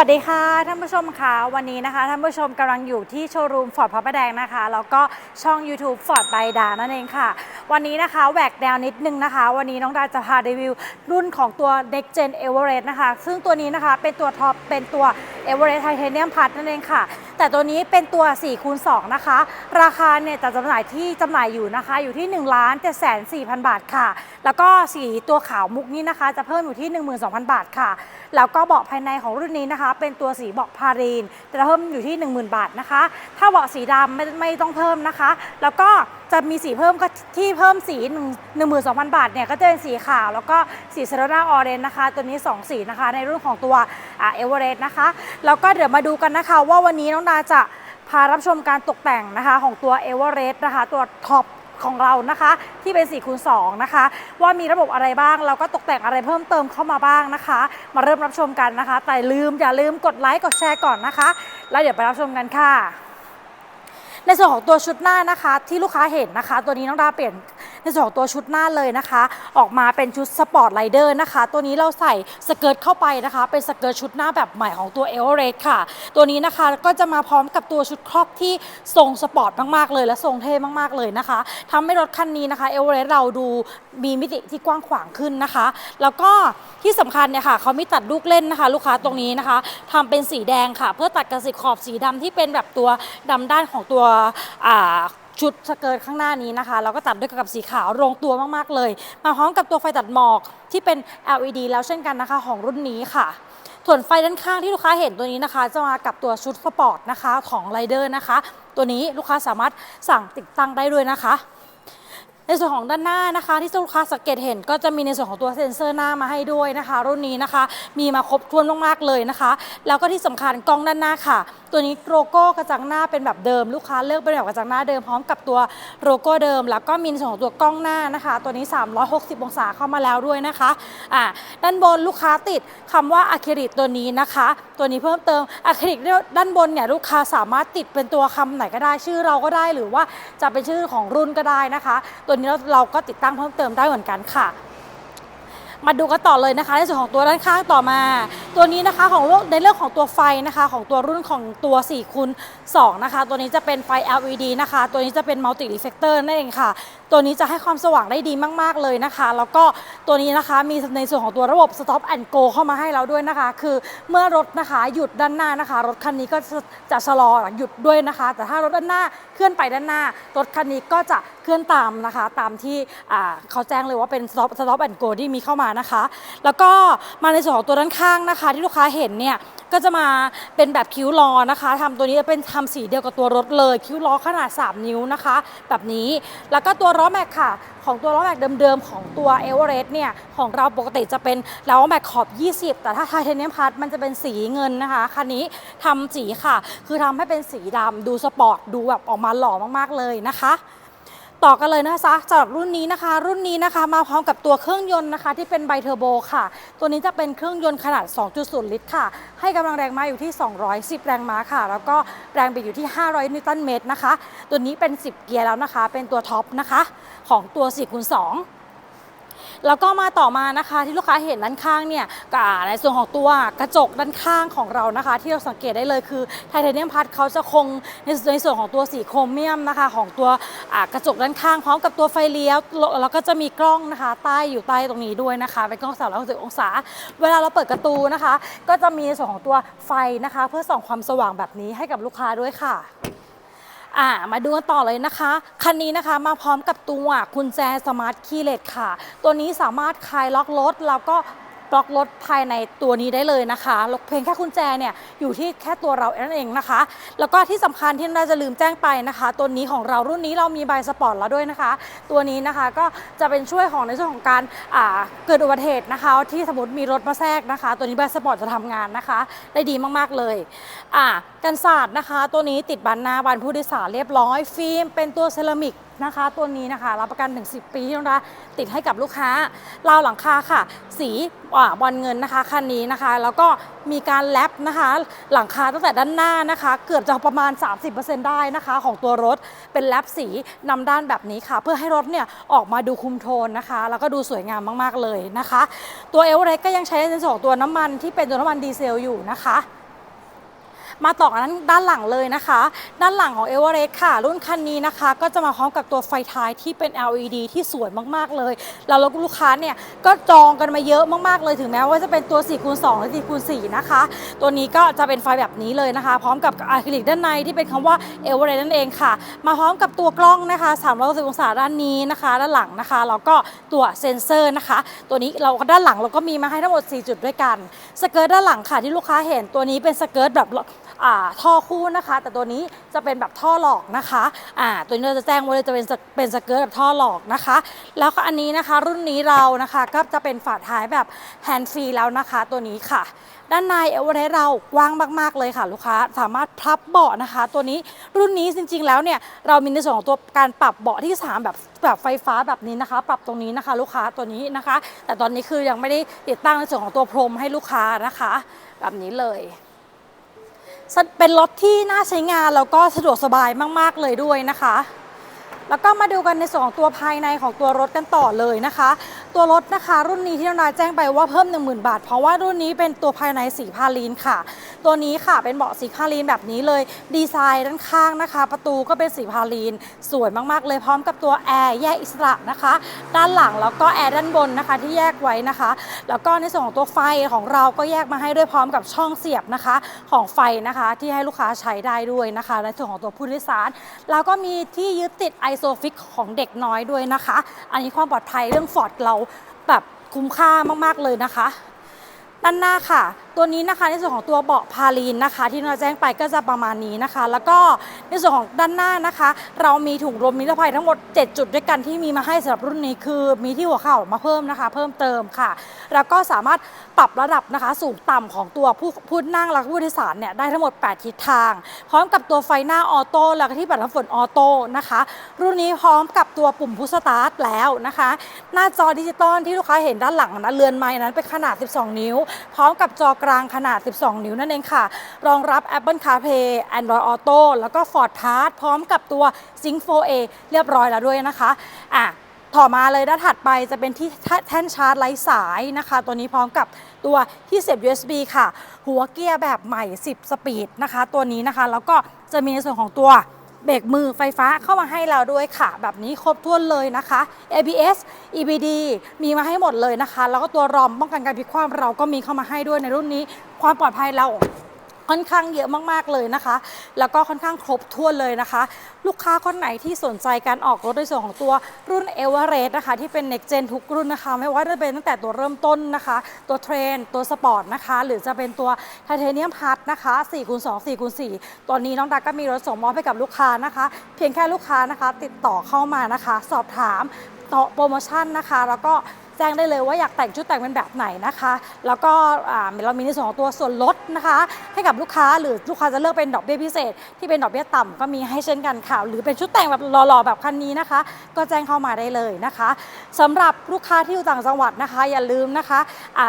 สวัสดีค่ะท่านผู้ชมค่ะวันนี้นะคะท่านผู้ชมกำลังอยู่ที่โชว์รูมฟอร์ดพระประแดงนะคะแล้วก็ช่อง YouTube ฟอร์ดไบดานั่นเองค่ะ วันนี้นะคะแหวกแนวนิดนึงนะคะ วันนี้น้องดาจะพารีวิว รุ่นของตัว Next Gen Everest นะคะ ซึ่งตัวนี้นะคะเป็นตัวท็อปเป็นตัว Everest Titanium Plus นั่นเองค่ะ แต่ตัวนี้เป็นตัว4คูณ2นะคะ ราคาเนี่ยจะจำหน่ายที่จำหน่ายอยู่นะคะ อยู่ที่1ล้าน7 4 0 0 0 บาทค่ะ แล้วก็สีตัวขาวมุกนี้นะคะ จะเพิ่มอยู่ที่ 12,000 บาทค่ะ แล้วก็เบาะภายในของรุ่นนี้นะคะ เป็นตัวสีเบาะพารีนจะเพิ่มอยู่ที่ 10,000 บาทนะคะ ถ้าเบาะสีดำไม่ไม่ต้องเพิ่มนะคะ แล้วก็ จะมีสีเพิ่มก็ที่เพิ่มสี1 12,000 บาทเนี่ยก็จะเป็นสีขาว แล้วก็สีเซราราออเรนนะคะ ตัวนี้ 2 สีนะคะ ในรุ่นของตัวเอเวอเรสต์นะคะ แล้วก็เดี๋ยวมาดูกันนะคะ ว่าวันนี้น้องดาจะพารับชมการตกแต่งนะคะของตัวเอเวอเรสต์นะคะ ตัวท็อปของเรานะคะที่เป็น4คูณ2นะคะ ว่ามีระบบอะไรบ้างแล้วก็ตกแต่งอะไรเพิ่มเติมเข้ามาบ้างนะคะ มาเริ่มรับชมกันนะคะ แต่ลืมอย่าลืมกดไลค์กดแชร์ก่อนนะคะ แล้วเดี๋ยวไปรับชมกันค่ะ ในส่วนของตัวชุดหน้านะคะ ที่ลูกค้าเห็นนะคะ ตัวนี้น้องดาเปลี่ยน ในส่วนของตัวชุดหน้าเลยนะคะ ออกมาเป็นชุดสปอร์ตไ i เดอร์นะคะ ตัวนี้เราใส่สเกิร์ตเข้าไปนะคะ เป็นสเกิร์ตชุดหน้าแบบใหม่ของตัวเอเวอเรสต์ค่ะ ตัวนี้นะคะก็จะมาพร้อมกับตัวชุดครอบที่ทรงสปอร์ตมากๆเลย และทรงเท่มากๆเลยนะคะทำให้รถคันนี้นะคะเอเวอเรสต์เราดูมีมิติที่กว้างขวางขึ้นนะคะ แล้วก็ที่สำคัญเนี่ยค่ะเขามีตัดลูกเล่นนะคะ ลูกค้าตรงนี้นะคะทำเป็นสีแดงค่ะ เพื่อตัดกับสีขอบสีดำที่เป็นแบบตัวดำด้านของตัวอ่า ชุดสเกิร์ตข้างหน้านี้นะคะ เราก็ตัดด้วยกับสีขาวลงตัวมากๆเลย มาพร้อมกับตัวไฟตัดหมอกที่เป็น LED แล้วเช่นกันนะคะ ของรุ่นนี้ค่ะ ส่วนไฟด้านข้างที่ลูกค้าเห็นตัวนี้นะคะ จะมากับตัวชุดสปอร์ตนะคะของไรเดอร์นะคะ ตัวนี้ลูกค้าสามารถสั่งติดตั้งได้ด้วยนะคะ ในส่วนของด้านหน้านะคะ ที่ลูกค้าสังเกตเห็น ก็จะมีในส่วนของตัวเซ็นเซอร์หน้ามาให้ด้วยนะคะ รุ่นนี้นะคะ มีมาครบถ้วนมากๆเลยนะคะ แล้วก็ที่สำคัญกล้องด้านหน้าค่ะ ตัวนี้โลโก้กระจังหน้าเป็นแบบเดิมลูกค้าเลือกเป็นแบบกระจังหน้าเดิมพร้อมกับตัวโลโก้เดิม แล้วก็มีในส่วนของตัวกล้องหน้านะคะ ตัวนี้ 360 องศาเข้ามาแล้วด้วยนะคะอ่าด้านบนลูกค้าติดคำว่าอะคริลิกตัวนี้นะคะ ตัวนี้เพิ่มเติมอะคริลิกด้านบนเนี่ยลูกค้าสามารถติดเป็นตัวคำไหนก็ได้ชื่อเราก็ได้หรือว่าจะเป็นชื่อของรุ่นก็ได้นะคะ ตัวนี้เราก็ติดตั้งเพิ่มเติมได้เหมือนกันค่ะ มาดูกันต่อเลยนะคะ ในส่วนของตัวด้านข้างต่อมา ตัวนี้นะคะของเรื่องในเรื่องของตัวไฟนะคะ ของตัวรุ่นของตัว4คูณ2นะคะ ตัวนี้จะเป็นไฟ LED นะคะ ตัวนี้จะเป็น multi reflector นั่นเองค่ะ ตัวนี้จะให้ความสว่างได้ดีมาก ๆ เลยนะคะ แล้วก็ตัวนี้นะคะมีในส่วนของตัวระบบ stop and go เข้ามาให้เราด้วยนะคะ คือเมื่อรถนะคะหยุดด้านหน้านะคะ รถคันนี้ก็จะชะลอหยุดด้วยนะคะ แต่ถ้ารถด้านหน้าเคลื่อนไปด้านหน้า รถคันนี้ก็จะเคลื่อนตามนะคะ ตามที่เขาแจ้งเลยว่าเป็น stop stop and go ที่มีเข้ามานะคะ แล้วก็มาในส่วนของตัวด้านข้างนะคะที่ลูกค้าเห็นเนี่ยก็จะมาเป็นแบบคิ้วล้อนะคะทำตัวนี้จะเป็นทำสีเดียวกับตัวรถเลย คิ้วล้อขนาด 3 นิ้วนะคะ แบบนี้แล้วก็ตัวล้อแม็กค่ะ ของตัวล้อแม็กเดิมๆ ของตัวเอเวอเรสต์เนี่ย ของเราปกติจะเป็นล้อแม็กขอบ 20 แต่ถ้าไทเทเนียมพาร์ทมันจะเป็นสีเงินนะคะ คันนี้ทำสีค่ะ คือทำให้เป็นสีดำดูสปอร์ตดูแบบออกมาหล่อมากๆเลยนะคะ ต่อกันเลยนะคะสำหรับรุ่นนี้นะคะ รุ่นนี้นะคะมาพร้อมกับตัวเครื่องยนต์นะคะ ที่เป็นไบเทอร์โบค่ะ ตัวนี้จะเป็นเครื่องยนต์ขนาด 2.0 ลิตรค่ะ ให้กำลังแรงม้าอยู่ที่ 210 แรงม้าค่ะ แล้วก็แรงบิดอยู่ที่ 500 นิวตันเมตรนะคะ ตัวนี้เป็น 10 เกียร์แล้วนะคะ เป็นตัวท็อปนะคะ ของตัว4คูณ2 แล้วก็มาต่อมานะคะที่ลูกค้าเห็นด้านข้างเนี่ยก็ในส่วนของตัวกระจกด้านข้างของเรานะคะ ที่เราสังเกตได้เลยคือไทเทเนียมพัทเขาจะคงในในส่วนของตัวสีโครเมียมนะคะ ของตัวกระจกด้านข้างพร้อมกับตัวไฟเลี้ยวแล้วก็จะมีกล้องนะคะ ใต้อยู่ใต้ตรงนี้ด้วยนะคะเป็นกล้อง360องศา เวลาเราเปิดประตูนะคะ ก็จะมีในส่วนของตัวไฟนะคะ เพื่อส่องความสว่างแบบนี้ให้กับลูกค้าด้วยค่ะ อ่ามาดูกันต่อเลยนะคะ คันนี้นะคะมาพร้อมกับตัวกุญแจสมาร์ทคีย์เลสค่ะ ตัวนี้สามารถคลายล็อกรถแล้วก็ บล็อกรถภายในตัวนี้ได้เลยนะคะล้วเพียงแค่กุญแจเนี่ยอยู่ที่แค่ตัวเรานั่นเองนะคะ แล้วก็ที่สำคัญที่น่าจะลืมแจ้งไปนะคะ ตัวนี้ของเรารุ่นนี้เรามีใบสปอร์ตแล้วด้วยนะคะ ตัวนี้นะคะก็จะเป็นช่วยของในส่วนของการเกิดอุบัติเหตุนะคะ ที่สมมติมีรถมาแทรกนะคะ ตัวนี้ใบสปอร์ตจะทำงานนะคะ ได้ดีมากๆเลยอ่ากันศาสตร์นะคะ ตัวนี้ติดบานหน้าบานผู้โดยสารเรียบร้อย ฟิล์มเป็นตัวเซรามิก นะคะ ตัวนี้นะคะรับประกันถึง10 ปีนะคะติดให้กับลูกค้าราวหลังคาค่ะ สีอบอลเงินนะคะคันนี้นะคะ แล้วก็มีการแลปนะคะ หลังคาตั้งแต่ด้านหน้านะคะ เกือบจะประมาณ 30%ได้นะคะ ของตัวรถเป็นแลปสีนำด้านแบบนี้ค่ะ เพื่อให้รถเนี่ยออกมาดูคุมโทนนะคะ แล้วก็ดูสวยงามมากๆเลยนะคะ ตัวเอลเรก็ยังใช้ในส่วนของตัวน้ำมันที่เป็นตัวน้ำมันดีเซลอยู่นะคะ มาต่อกันด้านหลังเลยนะคะ ด้านหลังของเอเวอเรสต์ค่ะ รุ่นคันนี้นะคะ ก็จะมาพร้อมกับตัวไฟท้ายที่เป็น LED ที่สวยมากๆเลย แล้วลูกค้าเนี่ยก็จองกันมาเยอะมากๆเลยถึงแม้ว่าจะเป็นตัว4คูณ2หรือ4คูณ4นะคะ ตัวนี้ก็จะเป็นไฟแบบนี้เลยนะคะ พร้อมกับอะคริลิกด้านในที่เป็นคำว่าเอเวอเรสต์นั่นเองค่ะ มาพร้อมกับตัวกล้องนะคะ360องศาด้านนี้นะคะ ด้านหลังนะคะแล้วก็ตัวเซ็นเซอร์นะคะ ตัวนี้เราก็ด้านหลังเราก็มีมาให้ทั้งหมด 4 จุดด้วยกันสเกิร์ตด้านหลังค่ะที่ลูกค้าเห็นตัวนี้เป็นสเกิร์ตแบบ ท่อคู่นะคะ แต่ตัวนี้จะเป็นแบบท่อหลอกนะคะอ่าตัวนี้เราจะแจ้งไว้เลยจะเป็นเป็นสเกิร์ตแบบท่อหลอกนะคะ แล้วก็อันนี้นะคะรุ่นนี้เรานะคะก็จะเป็นฝาท้ายแบบแฮนด์ฟรีแล้วนะคะตัวนี้ค่ะด้านในเอเวอเรสเรากว้างมาก ๆ เลยค่ะ ลูกค้าสามารถพับเบาะนะคะ ตัวนี้รุ่นนี้จริง ๆ แล้วเนี่ยเรามีในส่วนของตัวการปรับเบาะที่ 3 แบบแบบไฟฟ้าแบบนี้นะคะ ปรับตรงนี้นะคะ ลูกค้าตัวนี้นะคะ แต่ตอนนี้คือยังไม่ได้ติดตั้งในส่วนของตัวพรมให้ลูกค้านะคะ แบบนี้เลย เป็นรถที่น่าใช้งานแล้วก็สะดวกสบายมาก ๆ เลยด้วยนะคะ แล้วก็มาดูกันในส่วนของตัวภายในของตัวรถกันต่อเลยนะคะ ตัวรถนะคะ รุ่นนี้ที่น้องนายแจ้งไปว่าเพิ่ม 10,000 บาท เพราะว่ารุ่นนี้เป็นตัวภายในสีพาลีนค่ะ ตัวนี้ค่ะเป็นเบาะสีพาลีนแบบนี้เลย ดีไซน์ด้านข้างนะคะ ประตูก็เป็นสีพาลีน สวยมากๆ เลยพร้อมกับตัวแอร์แยกอิสระนะคะ ด้านหลังแล้วก็แอร์ด้านบนนะคะที่แยกไว้นะคะ แล้วก็ในส่วนของตัวไฟของเราก็แยกมาให้ด้วยพร้อมกับช่องเสียบนะคะของไฟนะคะที่ให้ลูกค้าใช้ได้ด้วยนะคะ ในส่วนของตัวผู้โดยสารแล้วก็มีที่ยึดติดไอโซฟิกของเด็กน้อยด้วยนะคะ อันนี้ความปลอดภัยเรื่องฟอร์ดเราแบบคุ้มค่ามากๆเลยนะคะ ด้านหน้าค่ะ ตัวนี้นะคะในส่วนของตัวเบาะพาลีนนะคะ ที่เราแจ้งไปก็จะประมาณนี้นะคะ แล้วก็ในส่วนของด้านหน้านะคะ เรามีถุงลมนิรภัยทั้งหมด 7 จุดด้วยกันที่มีมาให้สำหรับรุ่นนี้คือ มีที่หัวเข่ามาเพิ่มนะคะ เพิ่มเติมค่ะ แล้วก็สามารถปรับระดับนะคะสูงต่ำของตัวผู้ผู้นั่งและผู้โดยสารเนี่ยได้ทั้งหมด 8 ทิศทาง พร้อมกับตัวไฟหน้าออโต้แล้วก็ที่ปัดน้ำฝนออโต้นะคะ รุ่นนี้พร้อมกับตัวปุ่มพุชสตาร์ทแล้วนะคะ หน้าจอดิจิตอลที่ลูกค้าเห็นด้านหลังนะเรือนไม้นั้นเป็นขนาด 12 นิ้ว พร้อมกับจอกลางขนาด 12 นิ้วนั่นเองค่ะ รองรับ Apple CarPlay Android Auto แล้วก็ Ford Pass พร้อมกับตัว Sync 4A เรียบร้อยแล้วด้วยนะคะอะต่อมาเลยด้านถัดไปจะเป็นที่แท่นชาร์จไร้สายนะคะ ตัวนี้พร้อมกับตัวที่เสียบ USB ค่ะ หัวเกียร์แบบใหม่ 10 สปีดนะคะ ตัวนี้นะคะ แล้วก็จะมีในส่วนของตัว เบรกมือไฟฟ้าเข้ามาให้เราด้วยค่ะ แบบนี้ครบถ้วนเลยนะคะ ABS EBD มีมาให้หมดเลยนะคะ แล้วก็ตัวรอมป้องกันการพลิกคว่ำเราก็มีเข้ามาให้ด้วยในรุ่นนี้ ความปลอดภัยเรา ค่อนข้างเยอะมากๆเลยนะคะ แล้วก็ค่อนข้างครบถ้วนเลยนะคะ ลูกค้าคนไหนที่สนใจการออกรถในส่วนของตัวรุ่น e v e r e s t นะคะ ที่เป็น Next Gen ทุกรุ่นนะคะ ไม่ว่าจะเป็นตั้งแต่ตัวเริ่มต้นนะคะ ตัวเทรนตัวสปอร์ตนะคะ หรือจะเป็นตัวไทเทเนียมพัทนะคะ4คูณ2 4คูณ4ตอนนี้น้องดาก็มีรถส่งมอบให้กับลูกค้านะคะ เพียงแค่ลูกค้านะคะ ติดต่อเข้ามานะคะ สอบถามต่อโปรโมชั่นนะคะ แล้วก็ แจ้งได้เลยว่าอยากแต่งชุดแต่งเป็นแบบไหนนะคะ แล้วก็เรามีในส่วนของตัวส่วนลดนะคะ ให้กับลูกค้าหรือลูกค้าจะเลือกเป็นดอกเบี้ยพิเศษ ที่เป็นดอกเบี้ยต่ำก็มีให้เช่นกันค่ะ หรือเป็นชุดแต่งแบบหล่อๆแบบคันนี้นะคะ ก็แจ้งเข้ามาได้เลยนะคะสำหรับลูกค้าที่อยู่ต่างจังหวัดนะคะ อย่าลืมนะคะ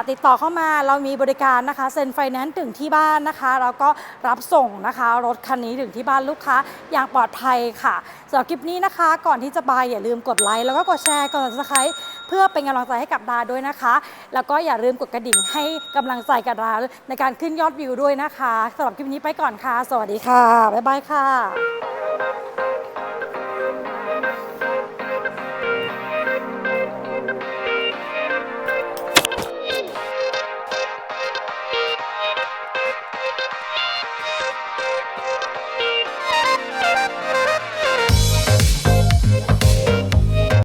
ติดต่อเข้ามาเรามีบริการนะคะเซ็นไฟแนนซ์ถึงที่บ้านนะคะแล้วก็รับส่งนะคะ รถคันนี้ถึงที่บ้านลูกค้าอย่างปลอดภัยค่ะสำหรับคลิปนี้นะคะ ก่อนที่จะไปอย่าลืมกดไลค์แล้วก็กดแชร์กด subscribe เพื่อเป็นกำลังใจให้กับดาด้วยนะคะ แล้วก็อย่าลืมกดกระดิ่งให้กำลังใจกับดาในการขึ้นยอดวิวด้วยนะคะสำหรับคลิปนี้ไปก่อนค่ะ สวัสดีค่ะบ๊ายบายค่ะ